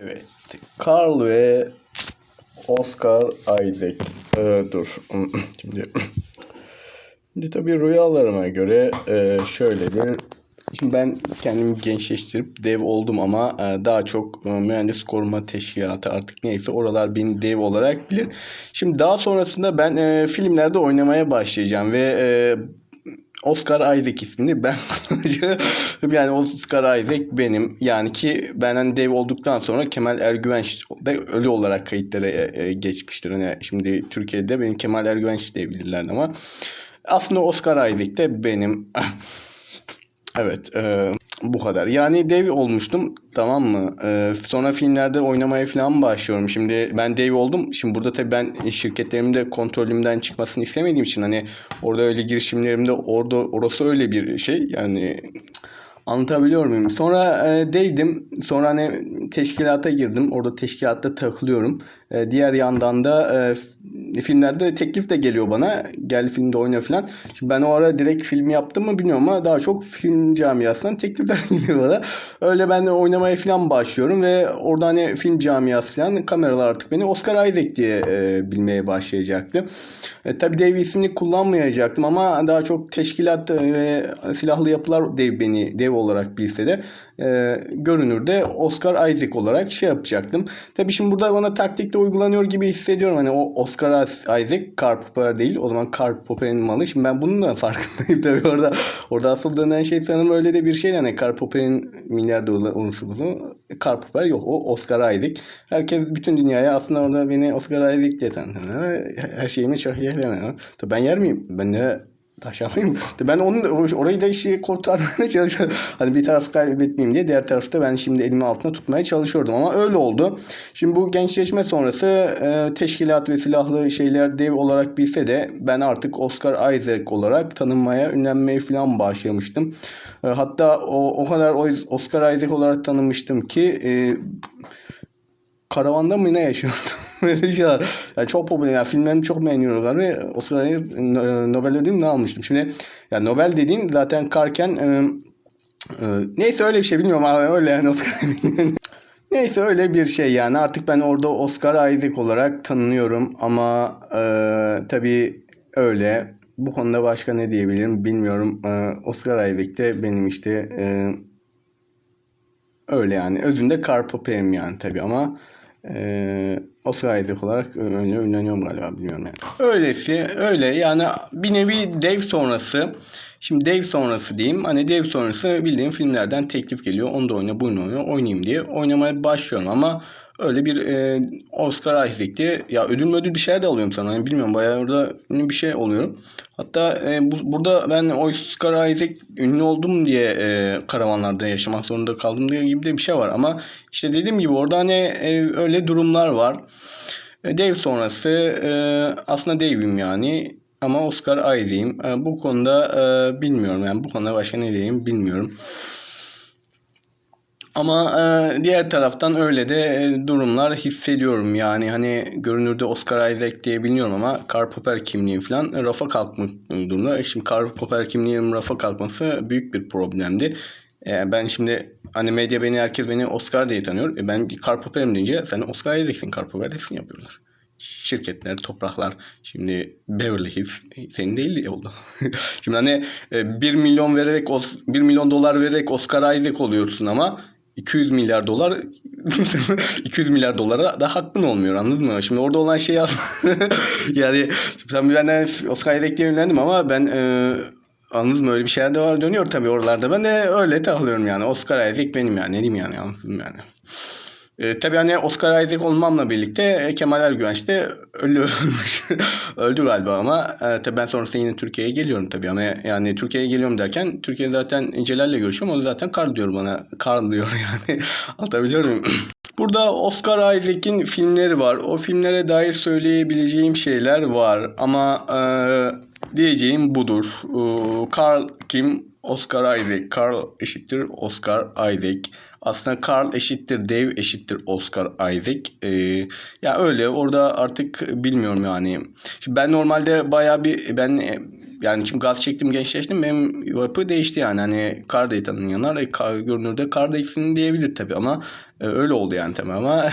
Evet. Carl ve Oscar Isaac. Ee, dur. Şimdi Şimdi tabii rüyalarıma göre e, şöyledir. Şimdi ben kendimi gençleştirip dev oldum ama e, daha çok e, mühendis koruma teşkilatı artık neyse oralar beni dev olarak bilir. Şimdi daha sonrasında ben e, filmlerde oynamaya başlayacağım ve e, Oscar Isaac ismini ben kullanacağım. yani Oscar Isaac benim. Yani ki ben hani dev olduktan sonra Kemal Ergüvenç de ölü olarak kayıtlara e, e, geçmiştir. Hani şimdi Türkiye'de beni Kemal Ergüvenç diye bilirler ama aslında Oscar Isaac de benim. evet e, bu kadar. Yani dev olmuştum tamam mı? E, sonra filmlerde oynamaya falan başlıyorum. Şimdi ben dev oldum. Şimdi burada tabii ben şirketlerimin kontrolümden çıkmasını istemediğim için hani orada öyle girişimlerimde orada orası öyle bir şey. Yani Anlatabiliyor muyum? Sonra e, değdim. Sonra hani teşkilata girdim. Orada teşkilatta takılıyorum. E, diğer yandan da e, filmlerde teklif de geliyor bana. Gel filmde oyna falan. Şimdi ben o ara direkt film yaptım mı bilmiyorum ama daha çok film camiasından teklifler geliyor bana. Öyle ben de oynamaya falan başlıyorum ve orada hani film camiası falan kameralar artık beni Oscar Isaac diye e, bilmeye başlayacaktı. E, tabii dev ismini kullanmayacaktım ama daha çok teşkilat ve silahlı yapılar dev beni dev olarak bilse de e, görünürde Oscar Isaac olarak şey yapacaktım. Tabi şimdi burada bana taktikte uygulanıyor gibi hissediyorum. Hani o Oscar Isaac Karl Popper değil. O zaman Karl Popper'in malı. Şimdi ben bunun da farkındayım tabi orada. Orada asıl dönen şey sanırım öyle de bir şey. Yani Karl Popper'in milyar dolar unsuru. Karl Popper yok. O Oscar Isaac. Herkes bütün dünyaya aslında orada beni Oscar Isaac diye tanıtıyor. Her şeyimi çok iyi Tabi ben yer miyim? Ben ne taşımayayım. Ben onun orayı da işi kurtarmaya çalışıyorum. Hani bir tarafı kaybetmeyeyim diye diğer tarafta ben şimdi elimi altına tutmaya çalışıyordum ama öyle oldu. Şimdi bu gençleşme sonrası e, teşkilat ve silahlı şeyler dev olarak bilse de ben artık Oscar Isaac olarak tanınmaya, ünlenmeye falan başlamıştım. E, hatta o, o kadar Oscar Isaac olarak tanınmıştım ki e, karavanda mı ne yaşıyordum? Böyle şeyler. Yani çok popüler. Yani filmlerimi çok beğeniyorlar ve o sırada Nobel ödülünü ne almıştım. Şimdi yani Nobel dediğin zaten karken e, e, neyse öyle bir şey bilmiyorum ama öyle yani Oscar Neyse öyle bir şey yani artık ben orada Oscar Isaac olarak tanınıyorum ama e, tabii öyle bu konuda başka ne diyebilirim bilmiyorum. E, Oscar Isaac de benim işte e, öyle yani özünde Karpopem yani tabii ama ee, o sayede olarak öyle ünleniyorum galiba bilmiyorum yani. Öylesi öyle yani bir nevi dev sonrası şimdi dev sonrası diyeyim hani dev sonrası bildiğim filmlerden teklif geliyor onu da oyna bunu oyna oynayayım diye oynamaya başlıyorum ama öyle bir e, Oscar Isaac diye ya ödül ödül bir şeyler de alıyorum sana. Yani bilmiyorum bayağı orada ünlü bir şey oluyor. Hatta e, bu, burada ben Oscar Isaac ünlü oldum diye e, karavanlarda yaşamak zorunda kaldım diye gibi de bir şey var. Ama işte dediğim gibi orada hani e, öyle durumlar var. E, dev sonrası e, aslında devim yani. Ama Oscar Isaac'im. E, bu konuda e, bilmiyorum yani bu konuda başka ne diyeyim bilmiyorum. Ama e, diğer taraftan öyle de e, durumlar hissediyorum. Yani hani görünürde Oscar Isaac diye bilmiyorum ama Karl Popper kimliğim falan rafa kalkmış durumda. E şimdi Karl Popper kimliğim rafa kalkması büyük bir problemdi. E, ben şimdi hani medya beni herkes beni Oscar diye tanıyor. E, ben Karl Popper'im deyince sen Oscar Isaac'sin Karl Popper değilsin yapıyorlar. Şirketler, topraklar. Şimdi Beverly Hills senin değil oldu. şimdi hani 1 milyon vererek 1 milyon dolar vererek Oscar Isaac oluyorsun ama 200 milyar dolar 200 milyar dolara da hakkın olmuyor anladın mı? Şimdi orada olan şey yani sen benden Oscar Isaac'le yönlendim ama ben e, anladın mı öyle bir şeyler de var dönüyor tabii oralarda. Ben de öyle takılıyorum yani. Oscar Isaac benim yani. Ne diyeyim yani anladın mı yani. E, tabii hani Oscar Isaac olmamla birlikte e, Kemal Ergüvenç de öldü, öldü galiba ama e, tabii ben sonrasında yine Türkiye'ye geliyorum tabii ama yani Türkiye'ye geliyorum derken Türkiye zaten Celal'le görüşüyorum. O zaten Karl diyor bana. Karl diyor yani. Anlatabiliyor muyum? Burada Oscar Isaac'in filmleri var. O filmlere dair söyleyebileceğim şeyler var ama e, diyeceğim budur. E, Carl kim? Oscar Isaac. Carl eşittir Oscar Isaac. Aslında Carl eşittir Dave eşittir Oscar Isaac. Ee, ya öyle orada artık bilmiyorum yani. Şimdi ben normalde baya bir ben yani şimdi gaz çektim gençleştim benim yapı değişti yani hani Carda'yı tanıyanlar e, görünürde Carda ikisini diyebilir tabi ama E, öyle oldu yani tabii ama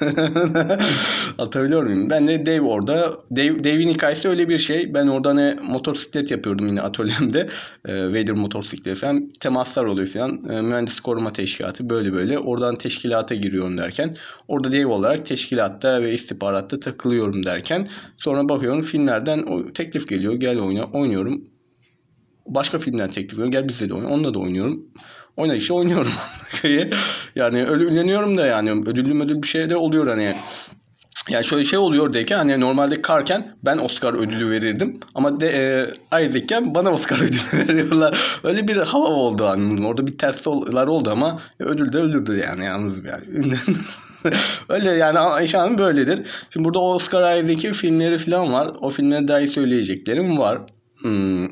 atabiliyor muyum? Ben de Dave orada. Dave, Dave'in hikayesi öyle bir şey. Ben orada hani motosiklet yapıyordum yine atölyemde. E, Vader motosiklet falan. Temaslar oluyor falan. E, mühendis koruma teşkilatı böyle böyle. Oradan teşkilata giriyorum derken. Orada Dave olarak teşkilatta ve istihbaratta takılıyorum derken. Sonra bakıyorum filmlerden o teklif geliyor. Gel oyna. Oynuyorum. Başka filmden teklif geliyor. Gel bizde de oyna. Onunla da oynuyorum oyna işte oynuyorum. yani öyle ünleniyorum da yani ödüllü ödül bir şey de oluyor hani. Yani şöyle şey oluyor derken hani normalde Karken ben Oscar ödülü verirdim ama de e, Isaac'ken bana Oscar ödülü veriyorlar. Öyle bir hava oldu anladım. Orada bir tersler oldu ama ödül de ödüldü yani yalnız yani. Öyle yani Ayşe böyledir. Şimdi burada Oscar Isaac'in filmleri falan var. O filmleri dahi söyleyeceklerim var. Hmm,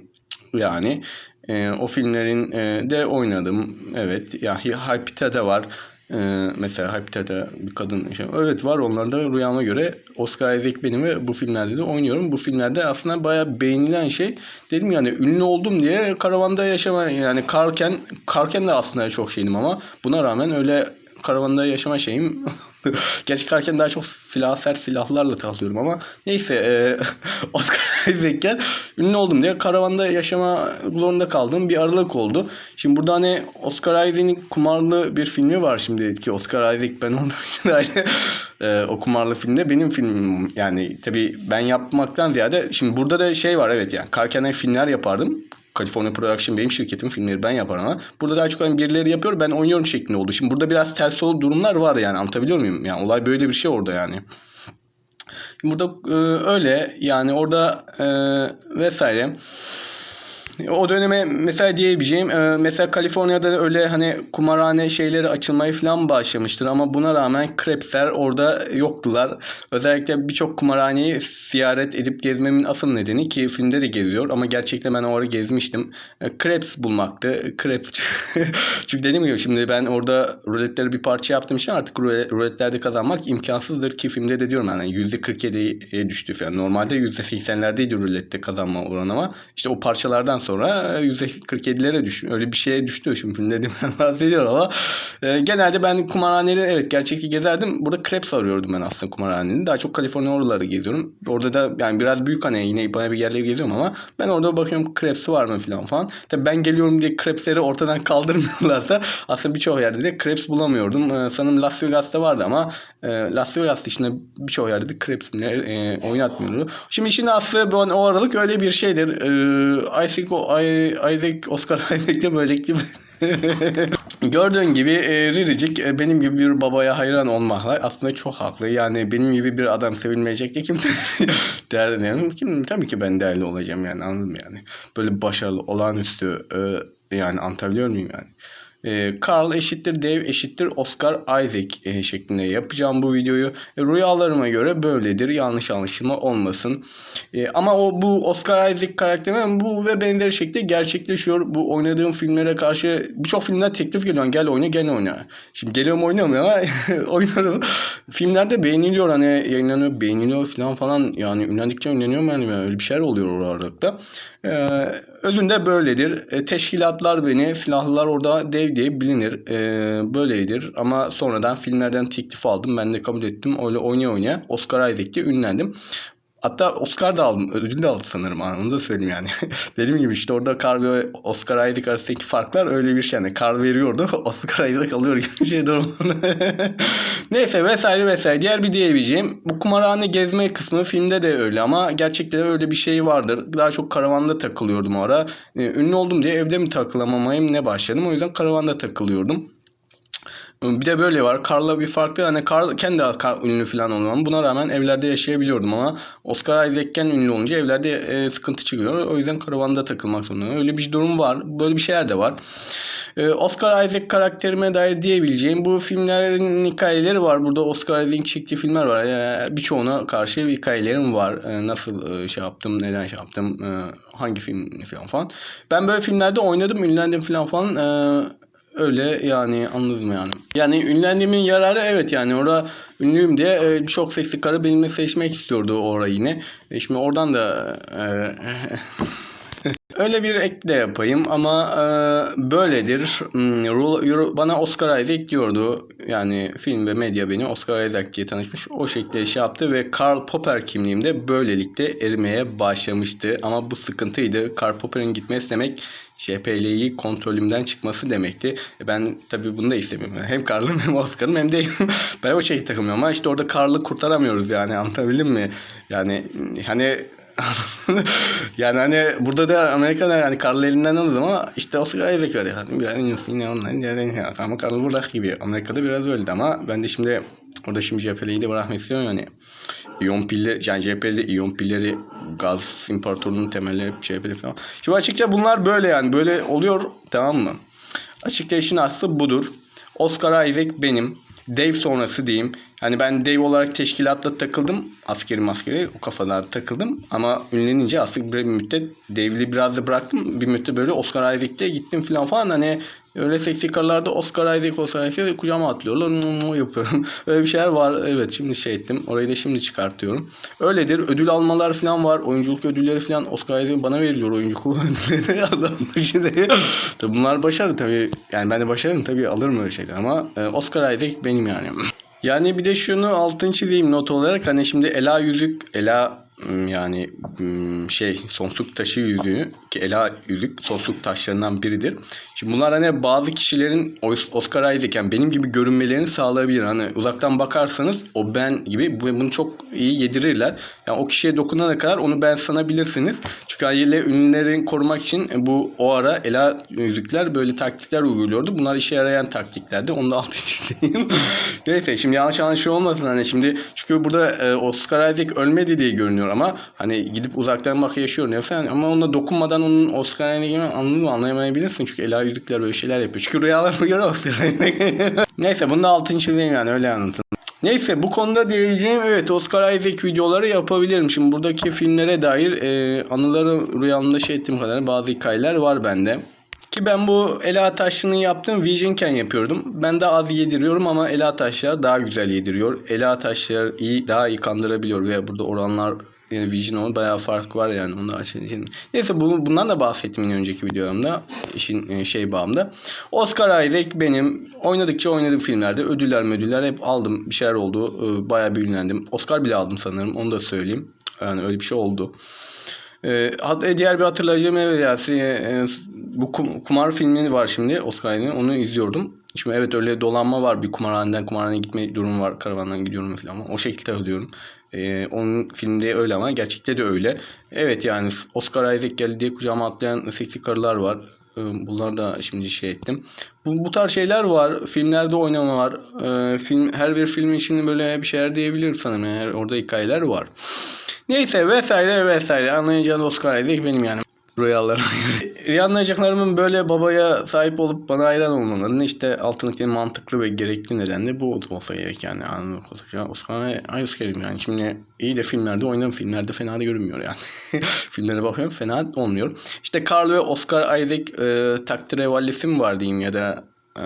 yani e, o filmlerin e, de oynadım. Evet. Ya Hypita'da var. E, mesela Hypita'da bir kadın şey. Evet var onlarda rüyama göre Oscar Isaac benim ve bu filmlerde de oynuyorum. Bu filmlerde aslında bayağı beğenilen şey dedim yani ünlü oldum diye karavanda yaşama yani karken karken de aslında çok şeydim ama buna rağmen öyle karavanda yaşama şeyim Gerçi karken daha çok silah sert silahlarla takılıyorum ama neyse e, Oscar Isaac'ken ünlü oldum diye karavanda yaşama zorunda kaldığım bir aralık oldu. Şimdi burada hani Oscar Isaac'in kumarlı bir filmi var şimdi ki Oscar Isaac ben onun aynı e, o kumarlı filmde benim filmim yani tabi ben yapmaktan ziyade şimdi burada da şey var evet yani karken filmler yapardım. California Production benim şirketim filmleri ben yaparım ama burada daha çok hani birileri yapıyor ben oynuyorum şeklinde oldu. Şimdi burada biraz ters olduğu durumlar var yani anlatabiliyor muyum? Yani olay böyle bir şey orada yani. Burada e, öyle yani orada e, vesaire. O döneme mesela diyebileceğim e, mesela Kaliforniya'da öyle hani kumarhane şeyleri açılmaya falan başlamıştır ama buna rağmen Krebsler orada yoktular. Özellikle birçok kumarhaneyi ziyaret edip gezmemin asıl nedeni ki filmde de geziyor ama gerçekten ben orada gezmiştim. E, Krebs bulmaktı. Krebs çünkü dediğim gibi şimdi ben orada ruletleri bir parça yaptığım için artık ruletlerde kazanmak imkansızdır ki filmde de diyorum yani %47'ye düştü falan. Normalde %80'lerdeydi rulette kazanma oranı ama işte o parçalardan sonra %47'lere düştü. Öyle bir şeye düştü şimdi filmde bahsediyor ama e, genelde ben kumarhaneleri evet gerçekçi gezerdim. Burada Krebs arıyordum ben aslında kumarhanenin. Daha çok Kaliforniya oraları geziyorum. Orada da yani biraz büyük hani yine bana bir yerleri geziyorum ama ben orada bakıyorum Krebs'i var mı falan falan. Tabii ben geliyorum diye Krebs'leri ortadan kaldırmıyorlarsa aslında birçok yerde de Krebs bulamıyordum. Ee, sanırım Las Vegas'ta vardı ama e, Las Vegas dışında birçok yerde de Krebs e, oynatmıyordu. Şimdi işin aslı bu o aralık öyle bir şeydir. E, Isaac, Isaac Oscar Isaac'le böylelikle Gördüğün gibi e, Riricik e, benim gibi bir babaya hayran olmakla aslında çok haklı. Yani benim gibi bir adam sevilmeyecek de kim değerli kim tabii ki ben değerli olacağım yani anladın mı yani. Böyle başarılı olağanüstü e, yani anlatabiliyor muyum yani. E, Carl eşittir Dave eşittir Oscar Isaac e, şeklinde yapacağım bu videoyu. E, rüyalarıma göre böyledir. Yanlış anlaşılma olmasın. E, ama o bu Oscar Isaac karakteri bu ve benzeri şekilde gerçekleşiyor. Bu oynadığım filmlere karşı birçok filmler teklif geliyor. Gel oyna gel oyna. Şimdi geliyorum oynamıyor ama oynarım. Filmlerde beğeniliyor hani yayınlanıyor beğeniliyor falan falan yani ünlendikçe ünleniyor yani öyle bir şeyler oluyor oralarda. Ee, özünde böyledir. E, teşkilatlar beni, silahlılar orada dev diye bilinir. E, böyledir ama sonradan filmlerden teklif aldım. Ben de kabul ettim. Öyle oynaya oynaya Oscar Isaac'te ünlendim. Hatta Oscar da aldım. Ödül de aldım sanırım. Onu da söyleyeyim yani. Dediğim gibi işte orada Carl ve Oscar Isaac arasındaki farklar öyle bir şey. Yani Carl veriyordu. Oscar Isaac alıyor gibi bir şey durum. Neyse vesaire vesaire. Diğer bir diyebileceğim. Bu kumarhane gezme kısmı filmde de öyle ama gerçekten öyle bir şey vardır. Daha çok karavanda takılıyordum o ara. Ee, ünlü oldum diye evde mi takılamamayım ne başladım. O yüzden karavanda takılıyordum. Bir de böyle var. Karla bir farklı. Hani Karl kendi ünlü falan olmam. Buna rağmen evlerde yaşayabiliyordum ama Oscar Isaac'ken ünlü olunca evlerde e, sıkıntı çıkıyor. O yüzden karavanda takılmak zorunda. Öyle bir durum var. Böyle bir şeyler de var. E, Oscar Isaac karakterime dair diyebileceğim bu filmlerin hikayeleri var. Burada Oscar Isaac'in çektiği filmler var. E, birçoğuna karşı hikayelerim var. E, nasıl e, şey yaptım, neden şey yaptım, e, hangi film falan falan. Ben böyle filmlerde oynadım, ünlendim falan falan. E, Öyle yani anladım yani. Yani ünlendiğimin yararı evet yani orada ünlüyüm diye e, çok seksi karı benimle seçmek istiyordu orayı yine. E, şimdi oradan da e, Öyle bir ek de yapayım ama e, böyledir. Hmm, Bana Oscar Isaac diyordu. Yani film ve medya beni Oscar Isaac diye tanışmış. O şekilde şey yaptı ve Karl Popper kimliğimde böylelikle erimeye başlamıştı. Ama bu sıkıntıydı. Karl Popper'in gitmesi demek JPL'yi kontrolümden çıkması demekti. E Ben tabii bunu da istemiyorum. Hem Karl'ım hem Oscar'ım hem de ben o şeyi takılmıyorum ama işte orada Karl'ı kurtaramıyoruz yani anlatabildim mi? Yani hani yani hani burada da Amerika'da yani Karl elinden alırız ama işte Oscar Isaac öyle. Yani biraz yine onların yani ama Karl burada gibi. Amerika'da biraz öyle ama ben de şimdi orada şimdi JPL'yi de bırakmak istiyorum yani. İyon pilleri, yani JPL'de iyon pilleri gaz imparatorluğunun temelleri JPL falan. Şimdi açıkça bunlar böyle yani böyle oluyor tamam mı? Açıkça işin aslı budur. Oscar Isaac benim. Dave sonrası diyeyim. Hani ben Dave olarak teşkilatta takıldım. Askeri maskeri o kafalarda takıldım. Ama ünlenince aslında bir müddet Dave'li biraz da bıraktım. Bir müddet böyle Oscar Isaac'te gittim falan falan. Hani öyle seksi karılarda Oscar Isaac Oscar Isaac kucağıma atlıyorlar. Mu yapıyorum. Öyle bir şeyler var. Evet şimdi şey ettim. Orayı da şimdi çıkartıyorum. Öyledir. Ödül almalar falan var. Oyunculuk ödülleri falan Oscar Isaac bana veriliyor oyunculuk ödülleri. Adam şimdi. tabii bunlar başarı tabii. Yani ben de başarırım tabii alırım öyle şeyler ama e, Oscar Isaac benim yani. Yani bir de şunu altın çizeyim not olarak hani şimdi Ela yüzük Ela yani m, şey sonsuzluk taşı yüzüğü ki Ela yüzük sonsuzluk taşlarından biridir. Şimdi bunlar hani bazı kişilerin Os- Oscar Isaac yani benim gibi görünmelerini sağlayabilir. Hani uzaktan bakarsanız o ben gibi bu- bunu çok iyi yedirirler. Yani o kişiye dokunana kadar onu ben sanabilirsiniz. Çünkü aile ünlülerin korumak için bu o ara Ela yüzükler böyle taktikler uyguluyordu. Bunlar işe yarayan taktiklerdi. Onu da altı çizeyim. Neyse şimdi yanlış anlaşılma olmasın hani şimdi çünkü burada e, Oscar Isaac ölmedi diye görünüyor ama hani gidip uzaktan bak yaşıyor ne falan ama ona dokunmadan onun Oscar Isaac'i anladığını anlayamayabilirsin çünkü Ela yüzükler böyle şeyler yapıyor. Çünkü rüyalarıma göre Oscar Isaac. Neyse bunu da altını çizeyim yani öyle anlatın. Neyse bu konuda diyeceğim evet Oscar Isaac videoları yapabilirim. Şimdi buradaki filmlere dair e, anıları rüyamda şey ettiğim kadar bazı hikayeler var bende. Ki ben bu Ela Taşlı'nın yaptığım Vision'ken yapıyordum. Ben de az yediriyorum ama Ela Taşlar daha güzel yediriyor. Ela Taşlar iyi, daha iyi kandırabiliyor ve burada oranlar yani Vision olan bayağı fark var yani. Onu da açayım. Neyse bu, bundan da bahsettim önceki videolarımda. işin e, şey bağımda. Oscar Isaac benim oynadıkça oynadığım filmlerde ödüller ödüller hep aldım. Bir şeyler oldu. Ee, Bayağı bir ünlendim. Oscar bile aldım sanırım. Onu da söyleyeyim. Yani öyle bir şey oldu. Ee, hat- diğer bir hatırlayacağım evet yani, e, bu kum- kumar filmi var şimdi Oscar'ın onu izliyordum. Şimdi evet öyle dolanma var bir kumarhaneden kumarhaneye gitme durumu var karavandan gidiyorum falan ama o şekilde ödüyorum. Ee, onun filmde öyle ama gerçekte de öyle. Evet yani Oscar Isaac geldi diye kucağıma atlayan seksi karılar var. Ee, Bunları da şimdi şey ettim. Bu, bu tarz şeyler var. Filmlerde oynama var. Ee, film her bir filmin için böyle bir şeyler diyebilirim sanırım. Yani orada hikayeler var. Neyse vesaire vesaire. Anlayacağınız Oscar Isaac benim yani. Rüyalarım. Anlayacaklarımın böyle babaya sahip olup bana hayran olmalarının işte altındaki mantıklı ve gerekli nedeni bu olsa gerek yani. Anladın mı? Oscar Isaac'im yani. Şimdi iyi de filmlerde oynadım. Filmlerde fena da görünmüyor yani. Filmlere bakıyorum fena olmuyor. İşte Carl ve Oscar Isaac e, takdire vallisi mi var diyeyim ya da e,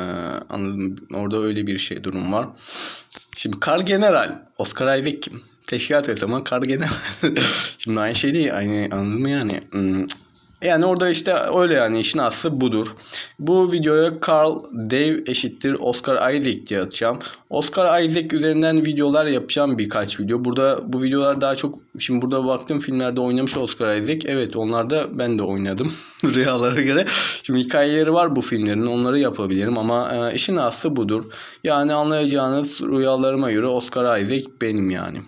anladım. Orada öyle bir şey durum var. Şimdi Carl General, Oscar Isaac kim? Teşkilat et ama Carl General. Şimdi aynı şey değil. Aynı anladın mı yani? Yani orada işte öyle yani işin aslı budur. Bu videoya Carl Dave eşittir Oscar Isaac diye atacağım. Oscar Isaac üzerinden videolar yapacağım birkaç video. Burada bu videolar daha çok şimdi burada baktığım filmlerde oynamış Oscar Isaac. Evet onlarda ben de oynadım rüyalara göre. Şimdi hikayeleri var bu filmlerin onları yapabilirim ama e, işin aslı budur. Yani anlayacağınız rüyalarıma göre Oscar Isaac benim yani.